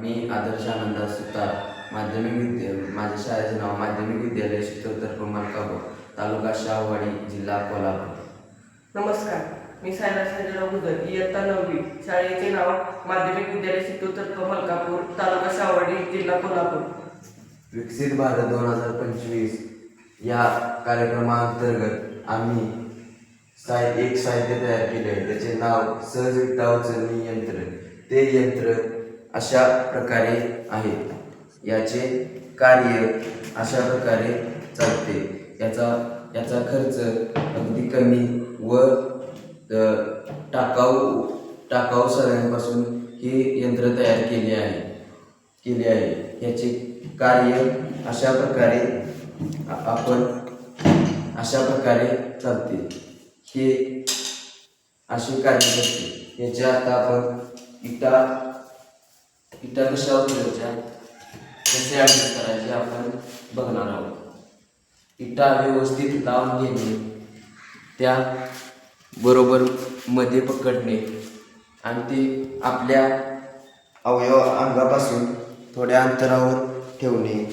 मी आदर्श आनंदा सुतार माध्यमिक विद्या माझ्या शाळेचे नाव माध्यमिक विद्यालय शिस्तोत्तर मलकापूर तालुका शाहवाडी जिल्हा कोल्हापूर. नमस्कार मी सायराज संजयराव गुजर इयत्ता नववी शाळेचे नाव माध्यमिक विद्यालय शिकवतर मलकापूर तालुका शाहवाडी जिल्हा कोल्हापूर. विकसित भारत दोन हजार पंचवीस या कार्यक्रमाअंतर्गत आम्ही साय एक साहित्य तयार केले आहे त्याचे नाव सहज विटा उचलणी यंत्र. ते यंत्र अशा प्रकारे आहे. याचे कार्य अशा प्रकारे चालते. याचा याचा खर्च अगदी कमी व टाकाऊ टाकाऊ सगळ्यांपासून हे यंत्र तयार केले आहे. केले आहे. याचे कार्य अशा प्रकारे आपण अशा प्रकारे चालते. हे असे कार्य करते. याचे आता आपण इटा इटा कशा उचलायच्या कसे ॲडजस्ट करायचे आपण बघणार आहोत. इटा व्यवस्थित लावून घेणे त्या बरोबर मध्ये पकडणे आणि ते आपल्या अवयव अंगापासून थोड्या अंतरावर ठेवणे.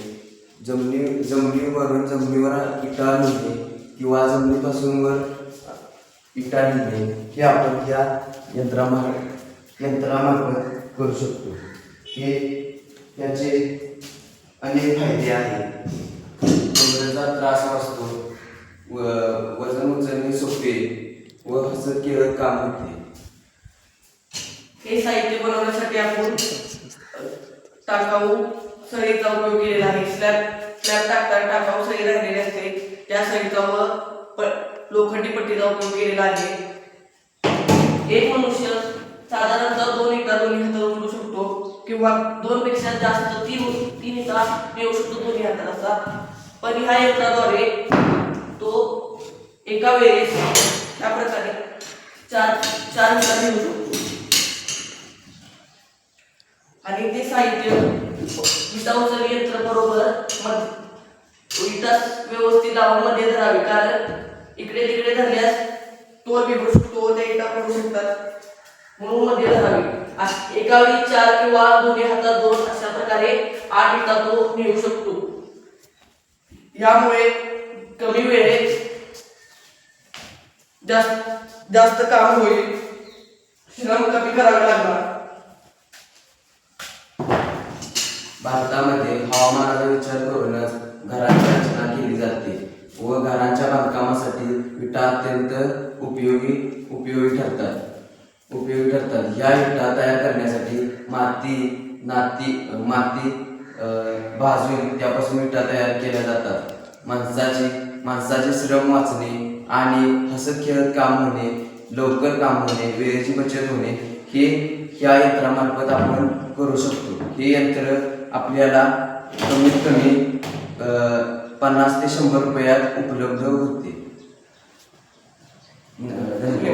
जमिनी जमिनीवरून जमिनीवर इटा लिहिणे किंवा जमिनीपासून वर इटा लिहिणे हे आपण या यंत्रामार्फत यंत्रामार्फत करू शकतो. हे याचे अनेक फायदे आहेत. कमरेचा त्रास वाचतो व वजन उचलणे सोपे व हसत केवळ काम होते. हे साहित्य बनवण्यासाठी आपण टाकाऊ सळीचा उपयोग केलेला आहे. स्लॅब स्लॅब टाकताना टाकाऊ सळी राहिलेली असते. त्या सळीचा व प- लोखंडी पट्टीचा उपयोग केलेला आहे. एक मनुष्य साधारणतः दोन एकदा दोन्ही हात किंवा दोन पेक्षा जास्त तीन तीन इटा मिळवू शकतो दोन्ही हातात असा पण ह्या यंत्राद्वारे तो एका वेळेस त्या प्रकारे चार चार इटा मिळवू शकतो. आणि ते साहित्य विटा उचल यंत्र बरोबर मध विटा व्यवस्थित मध्ये धरावे. कारण इकडे तिकडे धरल्यास तो बिघडू शकतो त्या इटा पडू शकतात. म्हणून मध्ये धरावी. एका वेळी चार किंवा दोन्ही हातात दोन अशा प्रकारे आठ इटा तो मिळू शकतो. यामुळे कमी वेळेत जास्त जास्त काम होईल. श्रम कमी करावे लागणार. भारतामध्ये हवामानाचा विचार करूनच घरांची रचना केली जाते व घरांच्या बांधकामासाठी विटा अत्यंत उपयोगी उपयोगी ठरतात. उपयोगी ठरतात या विटा तयार करण्यासाठी माती नाती माती भाजून त्यापासून विटा तयार केल्या जातात. माणसाचे माणसाचे श्रम वाचणे आणि हसत खेळत काम होणे लवकर काम होणे वेळेची बचत होणे हे ह्या यंत्रामार्फत आपण करू शकतो. हे यंत्र आपल्याला कमीत कमी पन्नास ते शंभर रुपयात उपलब्ध होते. धन्यवाद.